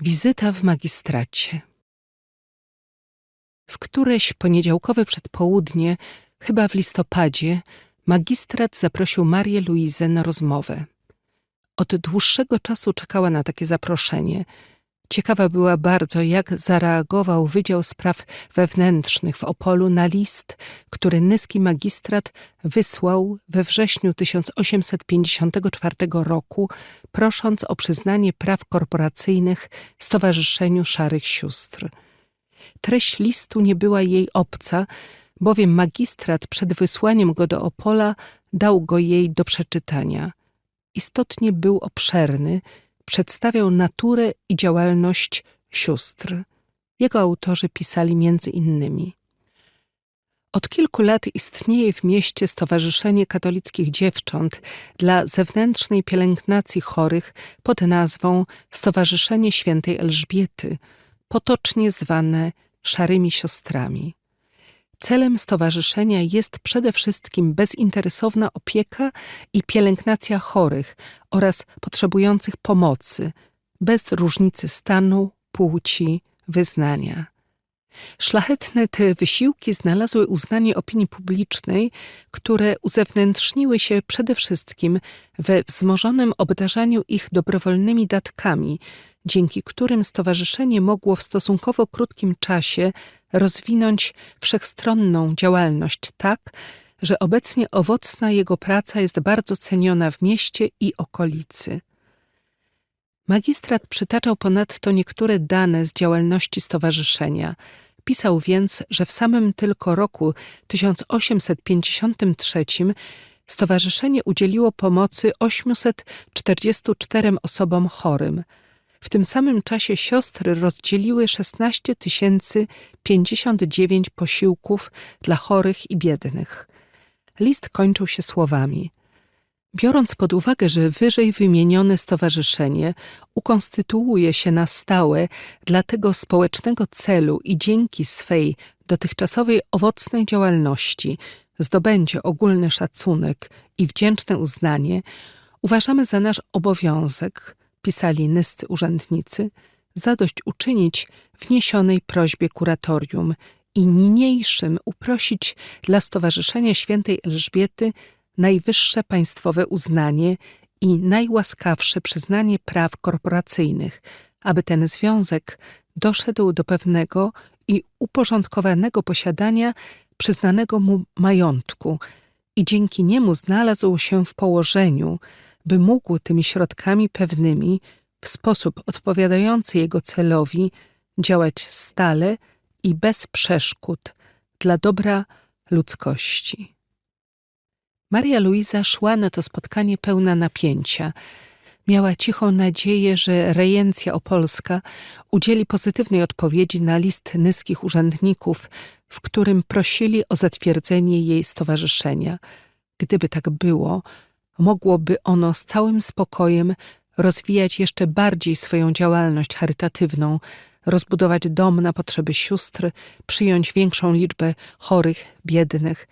Wizyta w magistracie. W któreś poniedziałkowe przedpołudnie, chyba w listopadzie, magistrat zaprosił Marię Luizę na rozmowę. Od dłuższego czasu czekała na takie zaproszenie. Ciekawa była bardzo, jak zareagował Wydział Spraw Wewnętrznych w Opolu na list, który nyski magistrat wysłał we wrześniu 1854 roku, prosząc o przyznanie praw korporacyjnych Stowarzyszeniu Szarych Sióstr. Treść listu nie była jej obca, bowiem magistrat przed wysłaniem go do Opola dał go jej do przeczytania. Istotnie był obszerny, przedstawiał naturę i działalność sióstr. Jego autorzy pisali między innymi od kilku lat istnieje w mieście Stowarzyszenie Katolickich Dziewcząt dla zewnętrznej pielęgnacji chorych pod nazwą Stowarzyszenie Świętej Elżbiety, potocznie zwane Szarymi Siostrami. Celem stowarzyszenia jest przede wszystkim bezinteresowna opieka i pielęgnacja chorych oraz potrzebujących pomocy, bez różnicy stanu, płci, wyznania. Szlachetne te wysiłki znalazły uznanie opinii publicznej, które uzewnętrzniły się przede wszystkim we wzmożonym obdarzaniu ich dobrowolnymi datkami, dzięki którym stowarzyszenie mogło w stosunkowo krótkim czasie rozwinąć wszechstronną działalność tak, że obecnie owocna jego praca jest bardzo ceniona w mieście i okolicy. Magistrat przytaczał ponadto niektóre dane z działalności stowarzyszenia. Pisał więc, że w samym tylko roku 1853 stowarzyszenie udzieliło pomocy 844 osobom chorym. W tym samym czasie siostry rozdzieliły 16 059 posiłków dla chorych i biednych. List kończył się słowami – Biorąc pod uwagę, że wyżej wymienione stowarzyszenie ukonstytuuje się na stałe dla tego społecznego celu i dzięki swej dotychczasowej owocnej działalności zdobędzie ogólny szacunek i wdzięczne uznanie, uważamy za nasz obowiązek, pisali nyscy urzędnicy, zadośćuczynić wniesionej prośbie kuratorium i niniejszym uprosić dla Stowarzyszenia Świętej Elżbiety najwyższe państwowe uznanie i najłaskawsze przyznanie praw korporacyjnych, aby ten związek doszedł do pewnego i uporządkowanego posiadania przyznanego mu majątku i dzięki niemu znalazł się w położeniu, by mógł tymi środkami pewnymi w sposób odpowiadający jego celowi działać stale i bez przeszkód dla dobra ludzkości. Maria Luiza szła na to spotkanie pełna napięcia. Miała cichą nadzieję, że rejencja opolska udzieli pozytywnej odpowiedzi na list nyskich urzędników, w którym prosili o zatwierdzenie jej stowarzyszenia. Gdyby tak było, mogłoby ono z całym spokojem rozwijać jeszcze bardziej swoją działalność charytatywną, rozbudować dom na potrzeby sióstr, przyjąć większą liczbę chorych, biednych –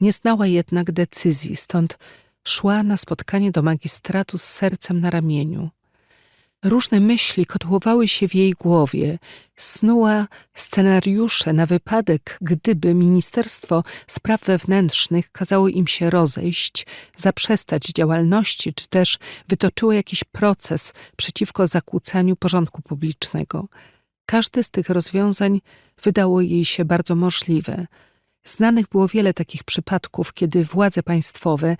nie znała jednak decyzji, stąd szła na spotkanie do magistratu z sercem na ramieniu. Różne myśli kotłowały się w jej głowie, snuła scenariusze na wypadek, gdyby Ministerstwo Spraw Wewnętrznych kazało im się rozejść, zaprzestać działalności, czy też wytoczyło jakiś proces przeciwko zakłócaniu porządku publicznego. Każde z tych rozwiązań wydało jej się bardzo możliwe – Znanych było wiele takich przypadków, kiedy władze państwowe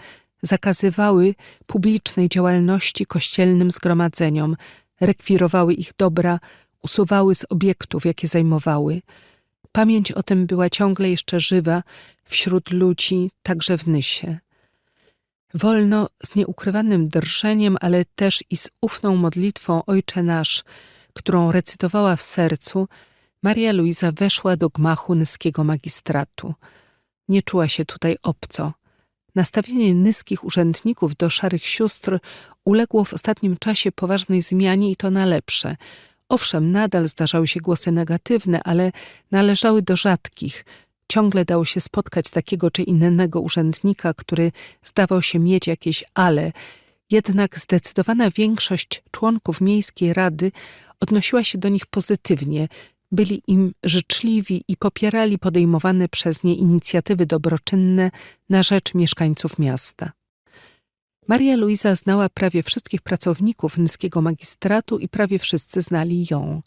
zakazywały publicznej działalności kościelnym zgromadzeniom, rekwirowały ich dobra, usuwały z obiektów, jakie zajmowały. Pamięć o tym była ciągle jeszcze żywa wśród ludzi, także w Nysie. Wolno, z nieukrywanym drżeniem, ale też i z ufną modlitwą Ojcze Nasz, którą recytowała w sercu, Maria Luisa weszła do gmachu nyskiego magistratu. Nie czuła się tutaj obco. Nastawienie nyskich urzędników do szarych sióstr uległo w ostatnim czasie poważnej zmianie i to na lepsze. Owszem, nadal zdarzały się głosy negatywne, ale należały do rzadkich. Ciągle dało się spotkać takiego czy innego urzędnika, który zdawał się mieć jakieś ale. Jednak zdecydowana większość członków miejskiej rady odnosiła się do nich pozytywnie, byli im życzliwi i popierali podejmowane przez nie inicjatywy dobroczynne na rzecz mieszkańców miasta. Maria Luisa znała prawie wszystkich pracowników nyskiego magistratu i prawie wszyscy znali ją.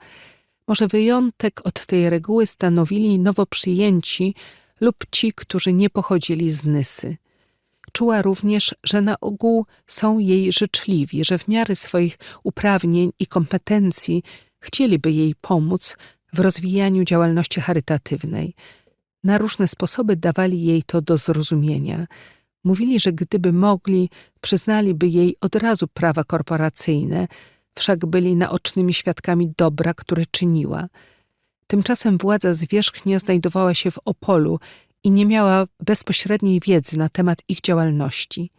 Może wyjątek od tej reguły stanowili nowo przyjęci lub ci, którzy nie pochodzili z Nysy. Czuła również, że na ogół są jej życzliwi, że w miarę swoich uprawnień i kompetencji chcieliby jej pomóc w rozwijaniu działalności charytatywnej. Na różne sposoby dawali jej to do zrozumienia. Mówili, że gdyby mogli, przyznaliby jej od razu prawa korporacyjne, wszak byli naocznymi świadkami dobra, które czyniła. Tymczasem władza zwierzchnia znajdowała się w Opolu i nie miała bezpośredniej wiedzy na temat ich działalności.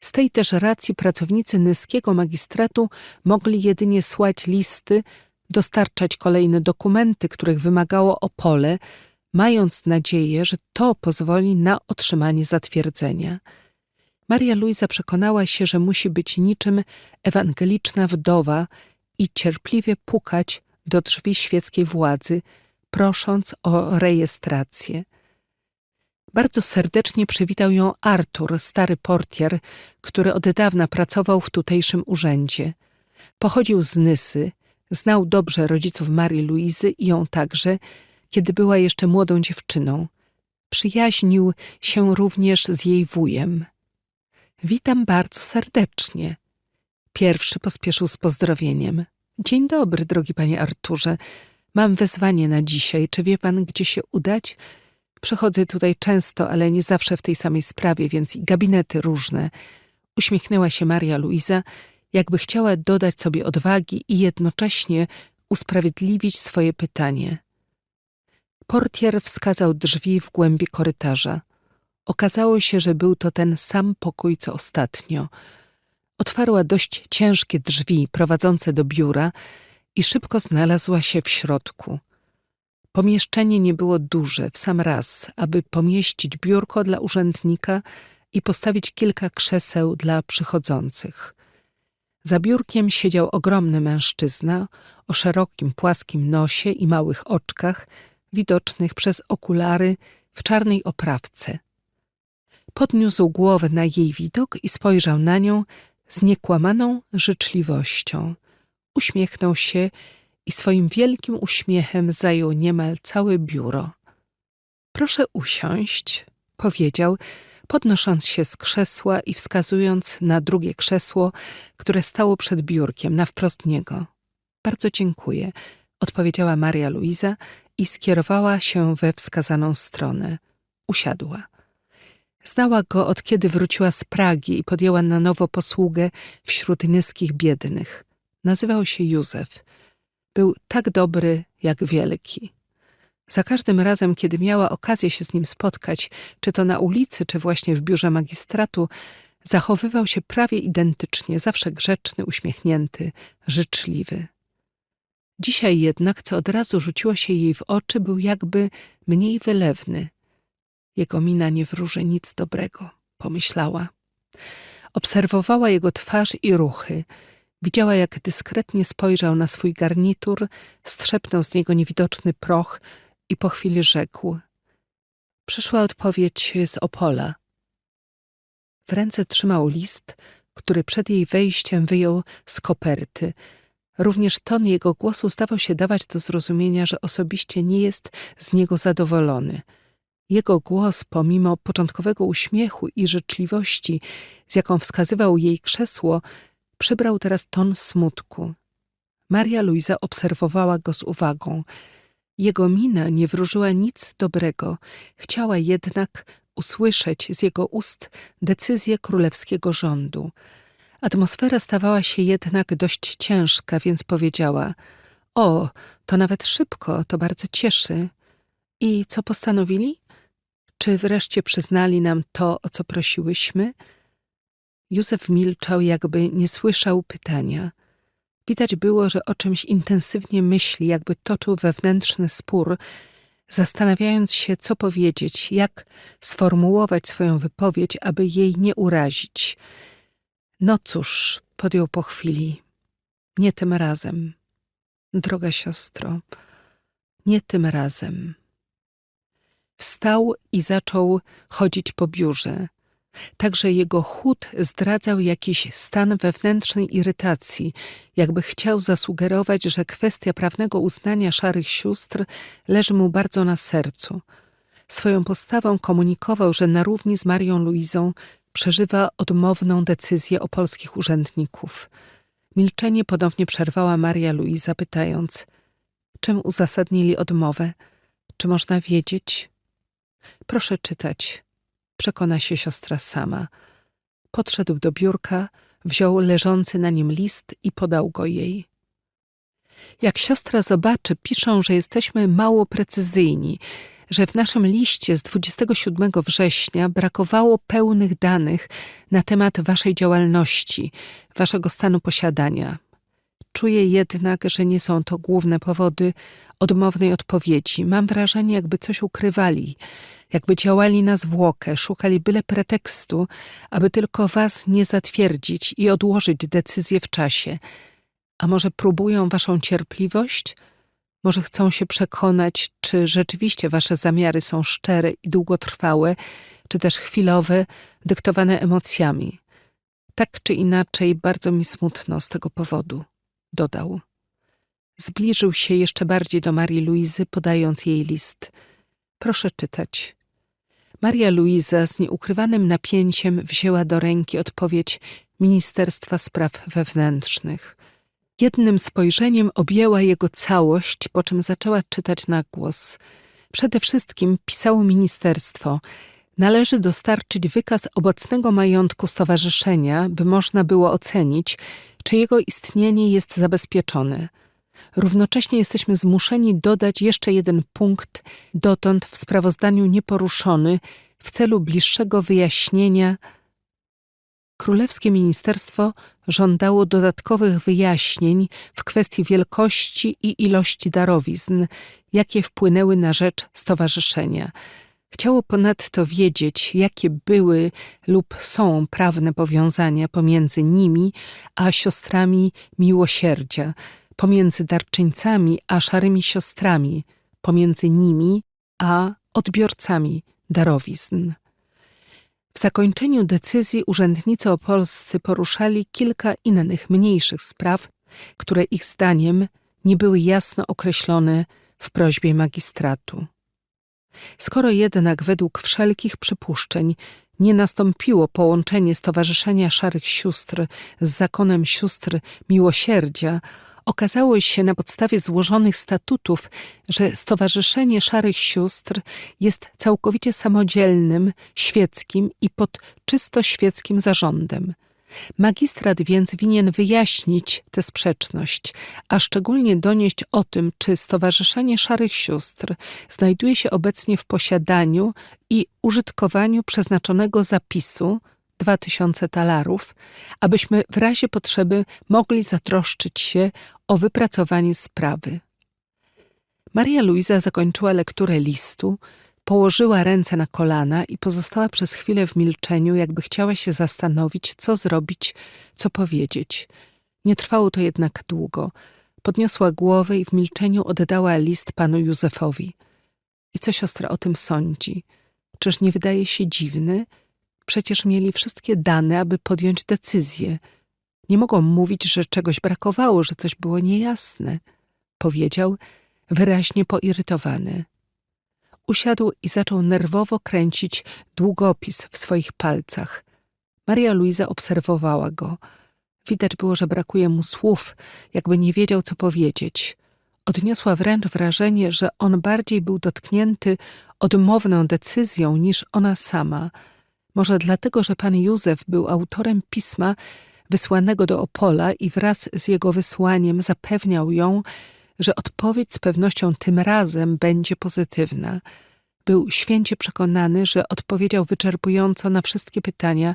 Z tej też racji pracownicy nyskiego magistratu mogli jedynie słać listy, dostarczać kolejne dokumenty, których wymagało Opole, mając nadzieję, że to pozwoli na otrzymanie zatwierdzenia. Maria Luisa przekonała się, że musi być niczym ewangeliczna wdowa i cierpliwie pukać do drzwi świeckiej władzy, prosząc o rejestrację. Bardzo serdecznie przywitał ją Artur, stary portier, który od dawna pracował w tutejszym urzędzie. Pochodził z Nysy, znał dobrze rodziców Marii Luizy i ją także, kiedy była jeszcze młodą dziewczyną. Przyjaźnił się również z jej wujem. Witam bardzo serdecznie. Pierwszy pospieszył z pozdrowieniem. Dzień dobry, drogi panie Arturze. Mam wezwanie na dzisiaj. Czy wie pan, gdzie się udać? Przychodzę tutaj często, ale nie zawsze w tej samej sprawie, więc i gabinety różne. Uśmiechnęła się Maria Luiza, jakby chciała dodać sobie odwagi i jednocześnie usprawiedliwić swoje pytanie. Portier wskazał drzwi w głębi korytarza. Okazało się, że był to ten sam pokój co ostatnio. Otwarła dość ciężkie drzwi prowadzące do biura i szybko znalazła się w środku. Pomieszczenie nie było duże, w sam raz, aby pomieścić biurko dla urzędnika i postawić kilka krzeseł dla przychodzących. Za biurkiem siedział ogromny mężczyzna o szerokim, płaskim nosie i małych oczkach, widocznych przez okulary w czarnej oprawce. Podniósł głowę na jej widok i spojrzał na nią z niekłamaną życzliwością. Uśmiechnął się i swoim wielkim uśmiechem zajął niemal całe biuro. Proszę usiąść, powiedział, podnosząc się z krzesła i wskazując na drugie krzesło, które stało przed biurkiem, na wprost niego. Bardzo dziękuję, odpowiedziała Maria Luiza i skierowała się we wskazaną stronę. Usiadła. Znała go od kiedy wróciła z Pragi i podjęła na nowo posługę wśród niskich biednych. Nazywał się Józef. Był tak dobry jak wielki. Za każdym razem, kiedy miała okazję się z nim spotkać, czy to na ulicy, czy właśnie w biurze magistratu, zachowywał się prawie identycznie, zawsze grzeczny, uśmiechnięty, życzliwy. Dzisiaj jednak, co od razu rzuciło się jej w oczy, był jakby mniej wylewny. Jego mina nie wróży nic dobrego, pomyślała. Obserwowała jego twarz i ruchy. Widziała, jak dyskretnie spojrzał na swój garnitur, strzepnął z niego niewidoczny proch i po chwili rzekł. Przyszła odpowiedź z Opola. W ręce trzymał list, który przed jej wejściem wyjął z koperty – Również ton jego głosu zdawał się dawać do zrozumienia, że osobiście nie jest z niego zadowolony. Jego głos, pomimo początkowego uśmiechu i życzliwości, z jaką wskazywał jej krzesło, przybrał teraz ton smutku. Maria Luisa obserwowała go z uwagą. Jego mina nie wróżyła nic dobrego, chciała jednak usłyszeć z jego ust decyzję królewskiego rządu. Atmosfera stawała się jednak dość ciężka, więc powiedziała: O, to nawet szybko, to bardzo cieszy. I co postanowili? Czy wreszcie przyznali nam to, o co prosiłyśmy? Józef milczał, jakby nie słyszał pytania. Widać było, że o czymś intensywnie myśli, jakby toczył wewnętrzny spór, zastanawiając się, co powiedzieć, jak sformułować swoją wypowiedź, aby jej nie urazić. No cóż, podjął po chwili, nie tym razem. Droga siostro, nie tym razem. Wstał i zaczął chodzić po biurze. Także jego chód zdradzał jakiś stan wewnętrznej irytacji, jakby chciał zasugerować, że kwestia prawnego uznania szarych sióstr leży mu bardzo na sercu. Swoją postawą komunikował, że na równi z Marią Luizą przeżywa odmowną decyzję o polskich urzędników. Milczenie ponownie przerwała Maria Luiza, pytając: Czym uzasadnili odmowę? Czy można wiedzieć? Proszę czytać. Przekona się siostra sama. Podszedł do biurka, wziął leżący na nim list i podał go jej. Jak siostra zobaczy, piszą, że jesteśmy mało precyzyjni, że w naszym liście z 27 września brakowało pełnych danych na temat waszej działalności, waszego stanu posiadania. Czuję jednak, że nie są to główne powody odmownej odpowiedzi. Mam wrażenie, jakby coś ukrywali, jakby działali na zwłokę, szukali byle pretekstu, aby tylko was nie zatwierdzić i odłożyć decyzję w czasie. A może próbują waszą cierpliwość? Może chcą się przekonać, czy rzeczywiście wasze zamiary są szczere i długotrwałe, czy też chwilowe, dyktowane emocjami. Tak czy inaczej, bardzo mi smutno z tego powodu, dodał. Zbliżył się jeszcze bardziej do Marii Luizy, podając jej list. Proszę czytać. Maria Luiza z nieukrywanym napięciem wzięła do ręki odpowiedź Ministerstwa Spraw Wewnętrznych. Jednym spojrzeniem objęła jego całość, po czym zaczęła czytać na głos. Przede wszystkim pisało ministerstwo. Należy dostarczyć wykaz obecnego majątku stowarzyszenia, by można było ocenić, czy jego istnienie jest zabezpieczone. Równocześnie jesteśmy zmuszeni dodać jeszcze jeden punkt, dotąd w sprawozdaniu nieporuszony, w celu bliższego wyjaśnienia. Królewskie Ministerstwo żądało dodatkowych wyjaśnień w kwestii wielkości i ilości darowizn, jakie wpłynęły na rzecz stowarzyszenia. Chciało ponadto wiedzieć, jakie były lub są prawne powiązania pomiędzy nimi a siostrami miłosierdzia, pomiędzy darczyńcami a szarymi siostrami, pomiędzy nimi a odbiorcami darowizn. W zakończeniu decyzji urzędnicy opolscy poruszali kilka innych mniejszych spraw, które ich zdaniem nie były jasno określone w prośbie magistratu. Skoro jednak według wszelkich przypuszczeń nie nastąpiło połączenie Stowarzyszenia Szarych Sióstr z zakonem sióstr miłosierdzia, okazało się na podstawie złożonych statutów, że Stowarzyszenie Szarych Sióstr jest całkowicie samodzielnym, świeckim i pod czysto świeckim zarządem. Magistrat więc winien wyjaśnić tę sprzeczność, a szczególnie donieść o tym, czy Stowarzyszenie Szarych Sióstr znajduje się obecnie w posiadaniu i użytkowaniu przeznaczonego zapisu, 2000 talarów, abyśmy w razie potrzeby mogli zatroszczyć się o wypracowanie sprawy. Maria Luiza zakończyła lekturę listu, położyła ręce na kolana i pozostała przez chwilę w milczeniu, jakby chciała się zastanowić, co zrobić, co powiedzieć. Nie trwało to jednak długo. Podniosła głowę i w milczeniu oddała list panu Józefowi. I co siostra o tym sądzi? Czyż nie wydaje się dziwny? Przecież mieli wszystkie dane, aby podjąć decyzję. Nie mogą mówić, że czegoś brakowało, że coś było niejasne. Powiedział, wyraźnie poirytowany. Usiadł i zaczął nerwowo kręcić długopis w swoich palcach. Maria Luiza obserwowała go. Widać było, że brakuje mu słów, jakby nie wiedział, co powiedzieć. Odniosła wręcz wrażenie, że on bardziej był dotknięty odmowną decyzją niż ona sama – może dlatego, że pan Józef był autorem pisma wysłanego do Opola i wraz z jego wysłaniem zapewniał ją, że odpowiedź z pewnością tym razem będzie pozytywna. Był święcie przekonany, że odpowiedział wyczerpująco na wszystkie pytania,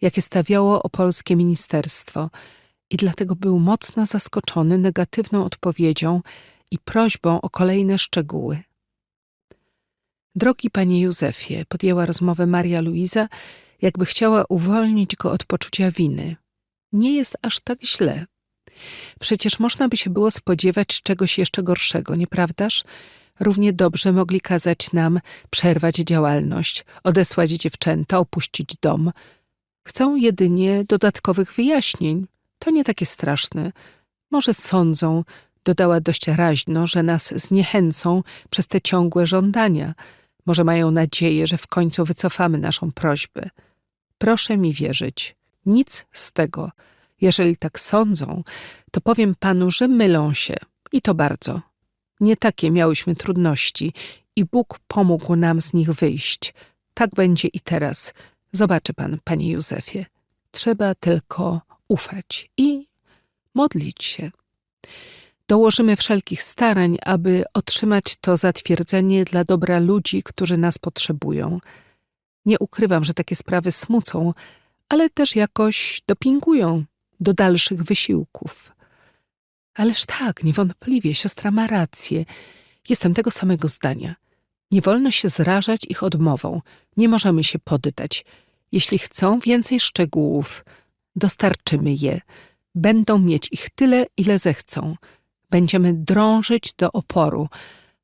jakie stawiało opolskie ministerstwo, i dlatego był mocno zaskoczony negatywną odpowiedzią i prośbą o kolejne szczegóły. Drogi panie Józefie, podjęła rozmowę Maria Luiza, jakby chciała uwolnić go od poczucia winy. Nie jest aż tak źle. Przecież można by się było spodziewać czegoś jeszcze gorszego, nieprawdaż? Równie dobrze mogli kazać nam przerwać działalność, odesłać dziewczęta, opuścić dom. Chcą jedynie dodatkowych wyjaśnień. To nie takie straszne. Może sądzą, dodała dość raźno, że nas zniechęcą przez te ciągłe żądania. Może mają nadzieję, że w końcu wycofamy naszą prośbę. Proszę mi wierzyć. Nic z tego. Jeżeli tak sądzą, to powiem panu, że mylą się. I to bardzo. Nie takie miałyśmy trudności i Bóg pomógł nam z nich wyjść. Tak będzie i teraz. Zobaczy pan, panie Józefie. Trzeba tylko ufać i modlić się. Dołożymy wszelkich starań, aby otrzymać to zatwierdzenie dla dobra ludzi, którzy nas potrzebują. Nie ukrywam, że takie sprawy smucą, ale też jakoś dopingują do dalszych wysiłków. Ależ tak, niewątpliwie, siostra ma rację. Jestem tego samego zdania. Nie wolno się zrażać ich odmową. Nie możemy się poddać. Jeśli chcą więcej szczegółów, dostarczymy je. Będą mieć ich tyle, ile zechcą. Będziemy drążyć do oporu.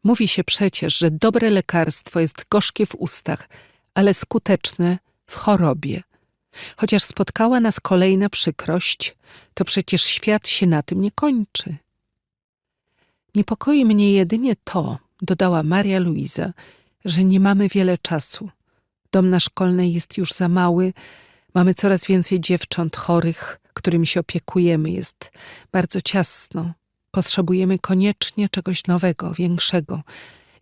Mówi się przecież, że dobre lekarstwo jest gorzkie w ustach, ale skuteczne w chorobie. Chociaż spotkała nas kolejna przykrość, to przecież świat się na tym nie kończy. Niepokoi mnie jedynie to, dodała Maria Luiza, że nie mamy wiele czasu. Dom na szkolnej jest już za mały, mamy coraz więcej dziewcząt chorych, którymi się opiekujemy, jest bardzo ciasno. Potrzebujemy koniecznie czegoś nowego, większego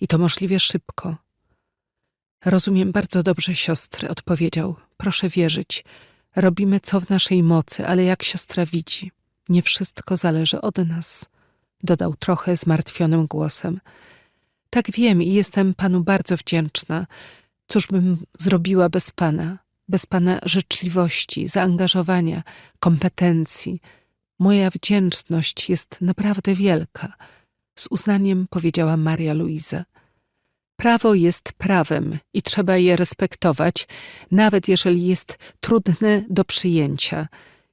i to możliwie szybko. Rozumiem bardzo dobrze siostry, odpowiedział. Proszę wierzyć. Robimy co w naszej mocy, ale jak siostra widzi, nie wszystko zależy od nas, dodał trochę zmartwionym głosem. Tak wiem i jestem panu bardzo wdzięczna. Cóż bym zrobiła bez pana, bez pana życzliwości, zaangażowania, kompetencji. Moja wdzięczność jest naprawdę wielka, z uznaniem powiedziała Maria Luiza. Prawo jest prawem i trzeba je respektować, nawet jeżeli jest trudne do przyjęcia.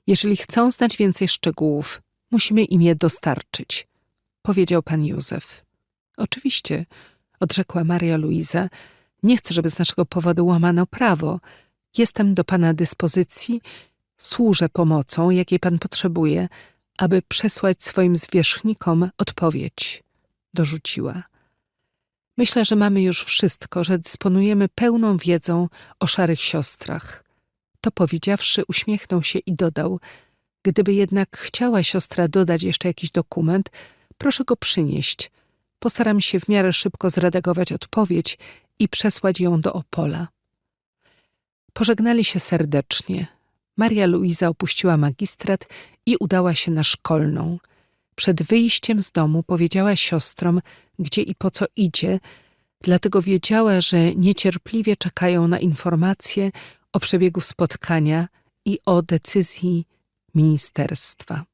Jeżeli chcą znać więcej szczegółów, musimy im je dostarczyć, powiedział pan Józef. Oczywiście, odrzekła Maria Luiza, nie chcę, żeby z naszego powodu łamano prawo. Jestem do pana dyspozycji, służę pomocą, jakiej pan potrzebuje, aby przesłać swoim zwierzchnikom odpowiedź, dorzuciła. Myślę, że mamy już wszystko, że dysponujemy pełną wiedzą o szarych siostrach. To powiedziawszy, uśmiechnął się i dodał: Gdyby jednak chciała siostra dodać jeszcze jakiś dokument, proszę go przynieść. Postaram się w miarę szybko zredagować odpowiedź i przesłać ją do Opola. Pożegnali się serdecznie. Maria Luiza opuściła magistrat i udała się na szkolną. Przed wyjściem z domu powiedziała siostrom, gdzie i po co idzie, dlatego wiedziała, że niecierpliwie czekają na informacje o przebiegu spotkania i o decyzji ministerstwa.